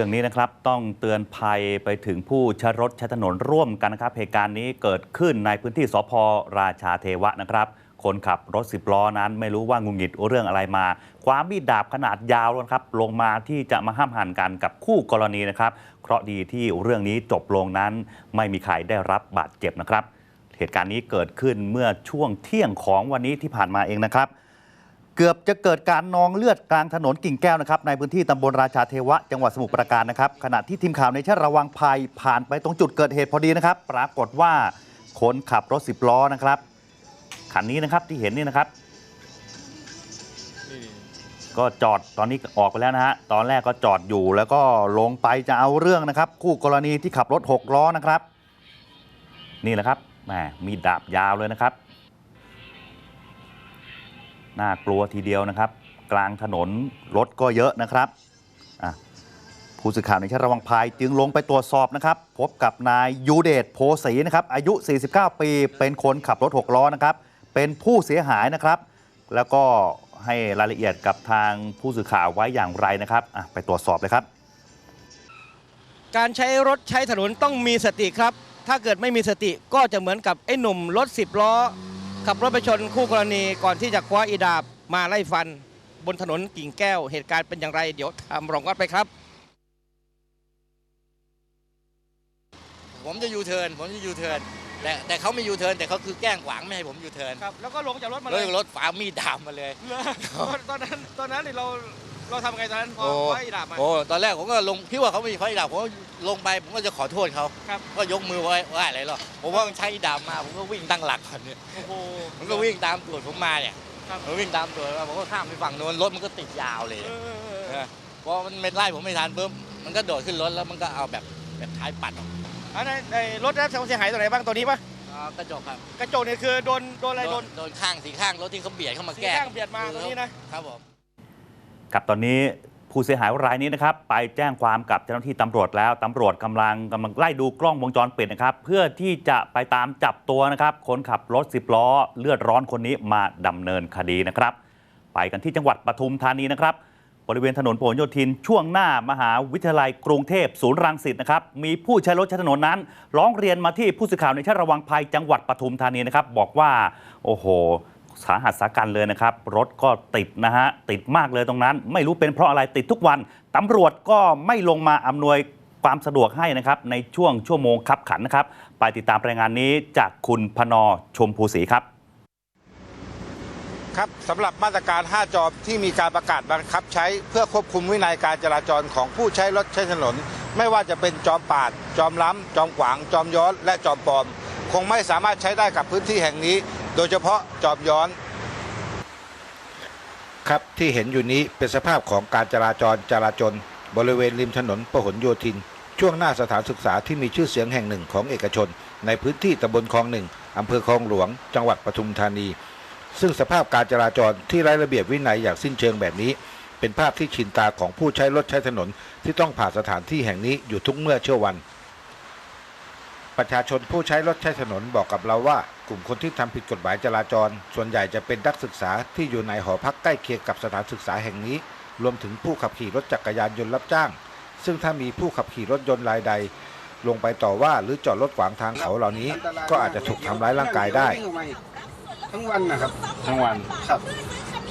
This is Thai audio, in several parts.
รื่องนี้นะครับต้องเตือนภัยไปถึงผู้ใช้รถใช้ถนนร่วมกันนะครับเหตุการณ์นี้เกิดขึ้นในพื้นที่สพราชาเทวะนะครับ คนขับรถสิบล้อนั้นไม่รู้ว่างูหงิดเรื่องอะไรมา คว้ามีดดาบขนาดยาวนะครับ ลงมาที่จะมาห้ามหันกันกับคู่กรณีนะครับเคราะห์ดีที่เรื่องนี้จบลงนั้น ไม่มีใครได้รับบาดเจ็บนะครับ เหตุการณ์นี้เกิดขึ้นเมื่อช่วงเที่ยงของวันนี้ที่ผ่านมาเองนะครับ เกือบจะเกิดการนองเลือดกลางถนนกิ่งแก้วนะครับในพื้นที่ตำบลราชาเทวะจังหวัดสมุทรปราการนะครับขณะที่ทีมข่าวในชาติระวังภัยผ่านไปตรงจุดเกิดเหตุพอดีนะครับ ปรากฏว่าคนขับรถสิบล้อนะครับคันนี้นะครับที่เห็นนี่นะครับ ก็จอดตอนนี้ออกไปแล้วนะฮะตอนแรกก็จอดอยู่แล้วก็ลงไปจะเอาเรื่องนะครับ คู่กรณีที่ขับรถหกล้อนะครับ นี่แหละครับแหมมีดาบยาวเลยนะครับ น่ากลัวทีเดียวนะครับ กลางถนนรถก็เยอะนะครับผู้สื่อข่าวในชาติระวังภัยจึงลงไปตรวจสอบนะครับ พบกับนายยูเดชโพสีนะครับ อายุ 49 ปี เป็นคนขับรถ6ล้อนะครับ เป็นผู้เสียหายนะครับ แล้วก็ให้รายละเอียดกับทางผู้สื่อข่าวไว้อย่างไรนะครับไปตรวจสอบเลยครับ การใช้รถใช้ถนนต้องมีสติครับ ถ้าเกิดไม่มีสติก็จะเหมือนกับไอ้หนุ่มรถสิบล้อ ขับรถไปชนคู่กรณีก่อนที่จะคว้าอีดาบมาไล่ฟัน บนถนนกิ่งแก้วเหตุการณ์เป็นอย่างไร เดี๋ยวทำรองวัดไปครับ ผมจะยูเทิร์นผมจะยูเทิร์นแต่แต่เขาไม่ยูเทิร์นแต่เขาคือแกล้งขวางไม่ให้ผมยูเทิร์นครับแล้วก็ลงจากรถมาเลเลยยรถฝามีดดามมาเลยตอนนั้นตอนนั้นเรา เราทำไงตอนนั้นพอโอ้คว้าอีดาบมา โอ้ตอนแรกผมก็ลงคิดว่าเขาไม่มีไฟดาบผมก็ลงไปผมก็จะขอโทษเขาครับ ก็ยกมือไว้ว่าอะไรหรอผมว่ามันใช้ดาบมาผมก็วิ่งตั้งหลักก่อนเนี่ยโอ้โห มันก็วิ่งตามตูดผมมาเนี่ยครับ มันวิ่งตามตูดมาผมก็ข้ามไปฝั่งโน้นรถมันก็ติดยาวเลยเออเออเออเออพอมันไม่ไล่ผมไม่ทันปุ๊บมันก็โดดขึ้นรถแล้วมันก็เอาแบบแบบท้ายปัดออกอันนั้นไอ้รถได้รับความเสียหายตัวไหนบ้างตัวนี้ปะอ่ากระจกครับกระจกเนี่ยคือโดนโดนอะไรโดนโดนข้างสีข้างรถที่เขาเบียดเข้ามาสีแก้ข้างเบียดมาตัวนี้นะ ครับผม กับตอนนี้ผู้เสียหายรายนี้นะครับ ไปแจ้งความกับเจ้าหน้าที่ตำรวจแล้วตำรวจกำลังกำลังไล่ดูกล้องวงจรปิดนะครับ เพื่อที่จะไปตามจับตัวนะครับ คนขับรถสิบล้อ เลือดร้อนคนนี้มาดำเนินคดีนะครับ ไปกันที่จังหวัดปทุมธานีนะครับ บริเวณถนนพหลโยธินช่วงหน้ามหาวิทยาลัยกรุงเทพศูนย์รังสิตนะครับ มีผู้ใช้รถใช้ถนนนั้น ร้องเรียนมาที่ผู้สื่อข่าวในชาติระวังภัยจังหวัดปทุมธานีนะครับ บอกว่า โอ้โห สาหัสสากันเลยนะครับ รถก็ติดนะฮะ ติดมากเลยตรงนั้น ไม่รู้เป็นเพราะอะไรติดทุกวันตำรวจก็ไม่ลงมาอำนวยความสะดวกให้นะครับในช่วงชั่วโมงคับขันนะครับ ไปติดตามรายงานนี้จากคุณพนอชมภูศรีครับครับสำหรับมาตรการ 5 จอบที่มีการประกาศบังคับใช้เพื่อควบคุมวินัยการจราจรของผู้ใช้รถใช้ถนน ไม่ว่าจะเป็นจอมปาด จอมล้ำ จอมขวาง จอมย้อน และจอมปลอม คงไม่สามารถใช้ได้กับพื้นที่แห่งนี้ โดยเฉพาะจอมย้อน ครับที่เห็นอยู่นี้เป็นสภาพของการจราจรจราจน บริเวณริมถนนพหลโยธิน ช่วงหน้าสถานศึกษาที่มีชื่อเสียงแห่งหนึ่งของเอกชน ในพื้นที่ตำบลคลองหนึ่งอำเภอคลองหลวง จังหวัดปทุมธานี ซึ่งสภาพการจราจรที่ไร้ระเบียบวินัยอย่างสิ้นเชิงแบบนี้ เป็นภาพที่ชินตาของผู้ใช้รถใช้ถนนที่ต้องผ่านสถานที่แห่งนี้อยู่ทุกเมื่อเชื่อวัน ประชาชนผู้ใช้รถใช้ถนนบอกกับเราว่า กลุ่มคนที่ทำผิดกฎหมายจราจร ส่วนใหญ่จะเป็นนักศึกษาที่อยู่ในหอพักใกล้เคียงกับสถานศึกษาแห่งนี้ รวมถึงผู้ขับขี่รถจักรยานยนต์รับจ้าง ซึ่งถ้ามีผู้ขับขี่รถยนต์รายใด ลงไปต่อว่าหรือจอดรถขวางทางเขาเหล่านี้ ก็อาจจะถูกทำร้ายร่างกายได้ ทั้งวันนะครับทั้งวันครับ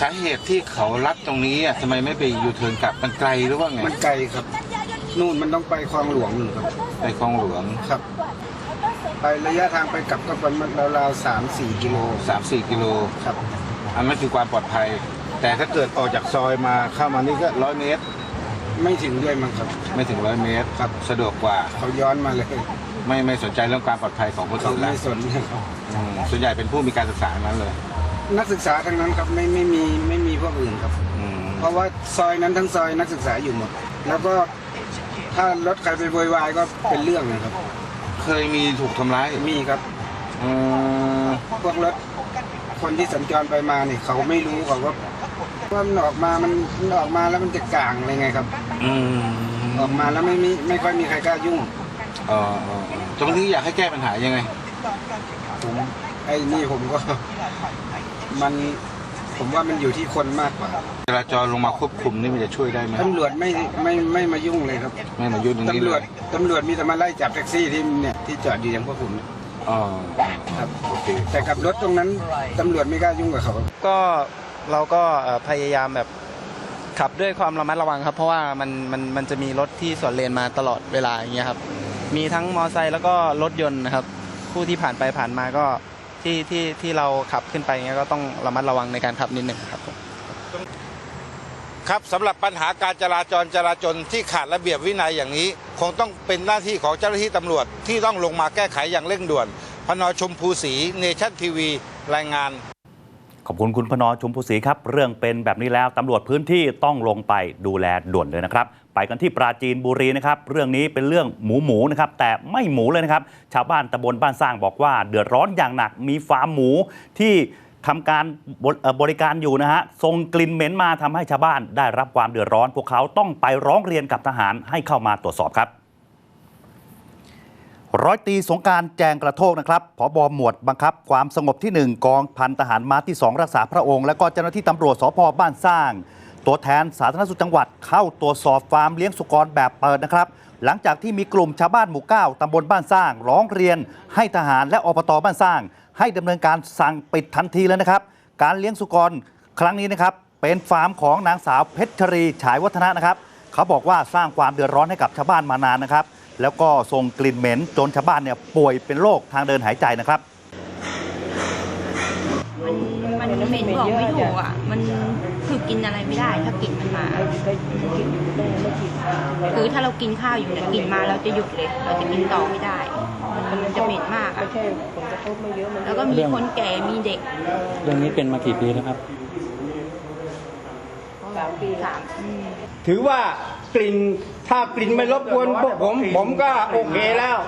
สาเหตุที่เขาลัดตรงนี้อะทำไมไม่ไปยูเทิร์นกลับมันไกลหรือว่าไงมันไกลครับ นู่นมันต้องไปคลองหลวงนู่นครับไปคลองหลวงครับ ไประยะทางไปกลับก็ประมาณราวๆสามสี่กิโล3-4กิโลครับ อันนั้นคือความปลอดภัย แต่ถ้าเกิดออกจากซอยมาเข้ามานี่ก็ร้อยเมตร ไม่ถึงด้วยมั้งครับ ไม่ถึงร้อยเมตรครับสะดวกกว่า เขาย้อนมาเลยไม่ไม่สนใจเรื่องความปลอดภัยของคนเขาอื่นไม่แล้วสนนะครับอืมส่วนใหญ่เป็นผู้มีการศึกษาทั้งนั้นเลยนักศึกษาทั้งนั้นครับไม่ไม่มีไม่มีพวกอื่นครับ อืมเพราะว่าซอยนั้นทั้งซอยนักศึกษาอยู่หมด แล้วก็ถ้ารถใครไปโวยวายก็เป็นเรื่องนะครับ เคยมีถูกทำร้ายมีครับอืมพวกรถคนที่สัญจรไปมาเนี่ยเขาไม่รู้เขาก็ว่ามันออกมามันมันออกมาแล้วมันจะกลางอะไรไงครับ อืมออกมาแล้วไม่มีไม่ค่อยมีใครกล้ายุ่งอ๋ออ๋ออ๋อตรงนี้อยากให้แก้ปัญหายังไง ผมไอ้นี่ผมก็ มัน ผมว่ามันอยู่ที่คนมากกว่า จราจรลงมาควบคุมนี่มันจะช่วยได้ไหมตำรวจไม่ไม่ไม่มายุ่งเลยครับไม่มายุ่งตรงนี้ตำรเลวจยตำรวจมีแต่มาไล่จับแท็กซี่ที่เนี่ยที่จอดอยู่อย่างพวกผมอ๋อครับ โอเค แต่ขับรถตรงนั้นตำรวจไม่กล้ายุ่งกับเขา ก็เราก็เอ่อพยายามแบบขับด้วยความระมัดระวังครับ เพราะว่ามันมันมันจะมีรถที่สวนเลนมาตลอดเวลาอย่างเงี้ยครับ มีทั้งมอไซค์แล้วก็รถยนต์นะครับ ผู้ที่ผ่านไปผ่านมาก็ ที่ที่ที่เราขับขึ้นไปเงี้ยก็ต้องระมัดระวังในการขับนิดหนึ่งครับผมครับสำหรับปัญหาการจราจรจราจนที่ขาดระเบียบวินัยอย่างนี้ คงต้องเป็นหน้าที่ของเจ้าหน้าที่ตำรวจที่ต้องลงมาแก้ไขอย่างเร่งด่วน พนชมพูศรีเนชั่นทีวี รายงาน ขอบคุณคุณพนอชุมภูศรีครับ เรื่องเป็นแบบนี้แล้วตำรวจพื้นที่ต้องลงไปดูแลด่วนเลยนะครับ ไปกันที่ปราจีนบุรีนะครับ เรื่องนี้เป็นเรื่องหมูหมูนะครับ แต่ไม่หมูเลยนะครับ ชาวบ้านตำบลบ้านสร้างบอกว่า เดือดร้อนอย่างหนักมีฟาร์มหมูที่ทำการบริเอ่อบริการอยู่นะฮะส่งกลิ่นเหม็นมาทำให้ชาวบ้านได้รับความเดือดร้อน พวกเขาต้องไปร้องเรียนกับทหารให้เข้ามาตรวจสอบครับร้อยตีสงการแจงกระโทกนะครับผบหมวดบังคับ ความสงบที่ 1 กองพันทหารม้าที่ 2 รักษาพระองค์ และก็เจ้าหน้าที่ตำรวจสพบ้านสร้าง ตัวแทนสาธารณสุขจังหวัดเข้าตรวจสอบฟาร์มเลี้ยงสุกรแบบเปิดนะครับ หลังจากที่มีกลุ่มชาวบ้านหมู่เก้าตำบลบ้านสร้าง ร้องเรียน ให้ทหารและอบตบ้านสร้าง ให้ดำเนินการสั่งปิดทันทีแล้วนะครับ การเลี้ยงสุกรครั้งนี้นะครับเป็นฟาร์มของนางสาวเพชรชรีฉายวัฒนะนะครับ เขาบอกว่าสร้างความเดือดร้อนให้กับชาวบ้านมานานนะครับ แล้วก็ส่งกลิ่นเหม็นจนชาวบ้านเนี่ยป่วยเป็นโรคทางเดินหายใจนะครับมันมันเหม็นบอกไม่ถูกอะมัน คือกินอะไรไม่ได้ ถ้ากลิ่นมันมาคือถ้าเรากินข้าวอยู่เนี่ยกลิ่นมาเราจะหยุดเลย เราจะกินต่อไม่ได้ มันจะเหม็นมากอะแล้วก็มีคนแก่มีเด็ก เรื่องนี้เป็นมากี่ปีแล้วครับสามอืมถือว่ากลิ่นถ้ากลิ่นไม่รบกวนพวกผม ผมก็โอเคแล้ว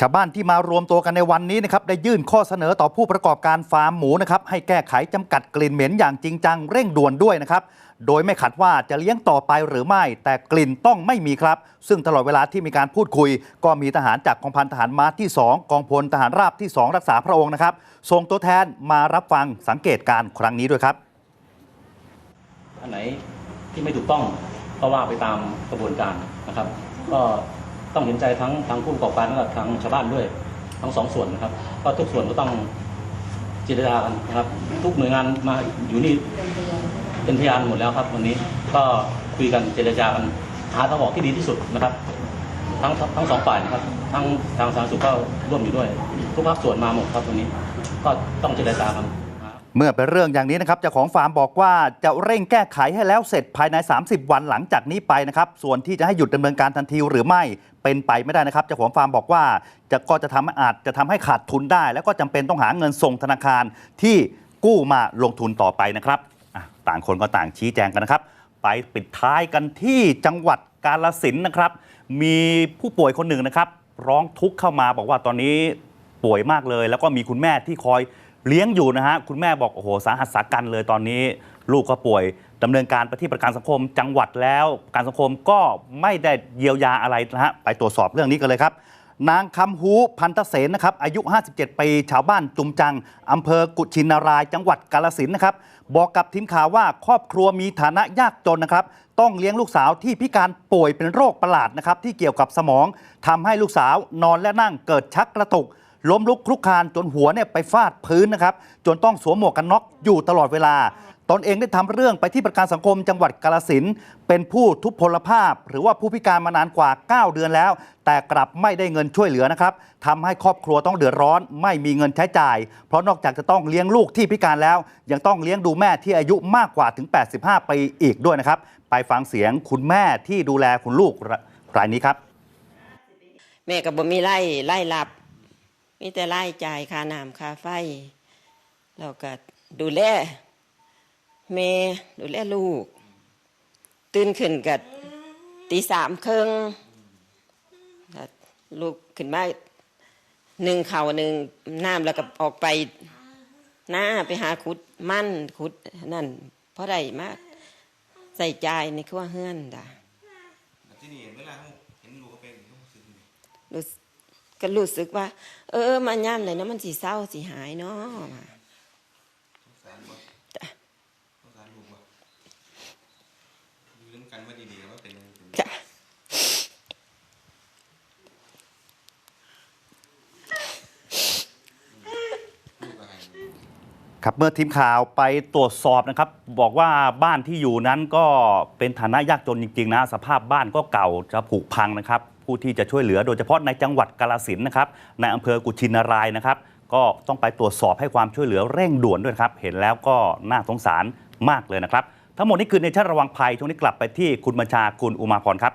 ชาวบ้านที่มารวมตัวกันในวันนี้นะครับได้ยื่นข้อเสนอต่อผู้ประกอบการฟาร์มหมูนะครับให้แก้ไขจำกัดกลิ่นเหม็นอย่างจริงจังเร่งด่วนด้วยนะครับโดยไม่ขัดว่าจะเลี้ยงต่อไปหรือไม่ แต่กลิ่นต้องไม่มีครับ ซึ่งตลอดเวลาที่มีการพูดคุย ก็มีทหารจากกองพันทหารม้าที่ 2 กองพลทหารราบที่ 2 รักษาพระองค์นะครับส่งตัวแทนมารับฟังสังเกตการครั้งนี้ด้วยครับ อันไหนที่ไม่ถูกต้องก็ว่าไปตามกระบวนการนะครับ ก็ ต้องเห็นใจทั้งทั้งผู้ประกอบการและทั้งชาวบ้านด้วย ทั้งสองส่วนนะครับก็ทุกส่วนก็ต้องเจรจากันนะครับ ทุกหน่วยงานมาอยู่นี่เป็นพยานหมดแล้วครับ วันนี้ก็คุยกันเจรจากันหาทางออกที่ดีที่สุดนะครับ ทั้งทั้งสองฝ่ายนะครับทั้งทางสาธารณสุขก็ร่วมอยู่ด้วย ทุกภาคส่วนมาหมดครับวันนี้ ก็ต้องเจรจากัน เมื่อเป็นเรื่องอย่างนี้นะครับเจ้าของฟาร์มบอกว่าจะเร่งแก้ไขให้แล้วเสร็จภายใน 30 วันหลังจากนี้ไปนะครับ ส่วนที่จะให้หยุดดำเนินการทันทีหรือไม่เป็นไปไม่ได้นะครับเจ้าของฟาร์มบอกว่าจะก็จะทำอาจจะทำให้ขาดทุนได้ แล้วก็จำเป็นต้องหาเงินส่งธนาคารที่กู้มาลงทุนต่อไปนะครับต่างคนก็ต่างชี้แจงกันนะครับ ไปปิดท้ายกันที่จังหวัดกาลสินนะครับ มีผู้ป่วยคนหนึ่งนะครับ ร้องทุกข์เข้ามาบอกว่าตอนนี้ป่วยมากเลย แล้วก็มีคุณแม่ที่คอย เลี้ยงอยู่นะฮะคุณแม่บอกโอ้โหสาหัสสากันเลยตอนนี้ลูกก็ป่วยดำเนินการไปที่ประกันสังคมจังหวัดแล้วประกันสังคมก็ไม่ได้เยียวยาอะไรนะฮะไปตรวจสอบเรื่องนี้กันเลยครับ นางคำฮูพันธเสนนะครับอายุ 57 ปี ชาวบ้านจุมจังอำเภอกุชินาราย จังหวัดกาลสินธุ์นะครับ บอกกับทีมข่าวว่าครอบครัวมีฐานะยากจนนะครับ ต้องเลี้ยงลูกสาวที่พิการป่วยเป็นโรคประหลาดนะครับที่เกี่ยวกับสมองทำให้ลูกสาวนอนและนั่งเกิดชักกระตุก ล้มลุกคลุกคลานจนหัวเนี่ยไปฟาดพื้นนะครับ จนต้องสวมหมวกกันน็อกอยู่ตลอดเวลา ตนเองได้ทำเรื่องไปที่ประกันสังคมจังหวัดกาลสินเป็นผู้ทุพพลภาพ หรือว่าผู้พิการมานานกว่า 9 เดือนแล้ว แต่กลับไม่ได้เงินช่วยเหลือนะครับทำให้ครอบครัวต้องเดือดร้อน ไม่มีเงินใช้จ่าย เพราะนอกจากจะต้องเลี้ยงลูกที่พิการแล้ว ยังต้องเลี้ยงดูแม่ที่อายุมากกว่าถึง 85 ปีอีกด้วยนะครับ ไปฟังเสียงคุณแม่ที่ดูแลคุณลูกรายนี้ครับ แม่ก็บ่มีไล่ไล่รับ มีแต่ไล่จ่ายค่าน้ำค่าไฟแล้วก็ดูแลแม่ดูแลลูก ตื่นขึ้นกับตีสามครึ่งแล้วลูกขึ้นมาหนึ่งเข่าวหนึ่งน้ำแล้วก็ออกไปหน้าไปหาขุดมั่นขุดนั่น เพราะใดมากใส่ใจายในครัวเฮือนด่ะรู้สึก ก็รู้สึกว่า เออมันย่ำเลยนะมันสีเศร้าสีหายเนาะจ้ะครับเมื่อทีมข่าวไปตรวจสอบนะครับ บอกว่าบ้านที่อยู่นั้นก็เป็นฐานะยากจนจริงๆนะ สภาพบ้านก็เก่าจะผุพังนะครับ ผู้ที่จะช่วยเหลือโดยเฉพาะในจังหวัดกาลสินนะครับในอำเภอกุชินารายนะครับ ก็ต้องไปตรวจสอบให้ความช่วยเหลือเร่งด่วนด้วยครับ เห็นแล้วก็น่าสงสารมากเลยนะครับ ทั้งหมดนี้คือในชั้นระวังภัยช่วงนี้กลับไปที่คุณบัญชาคุณอุมาพรครับ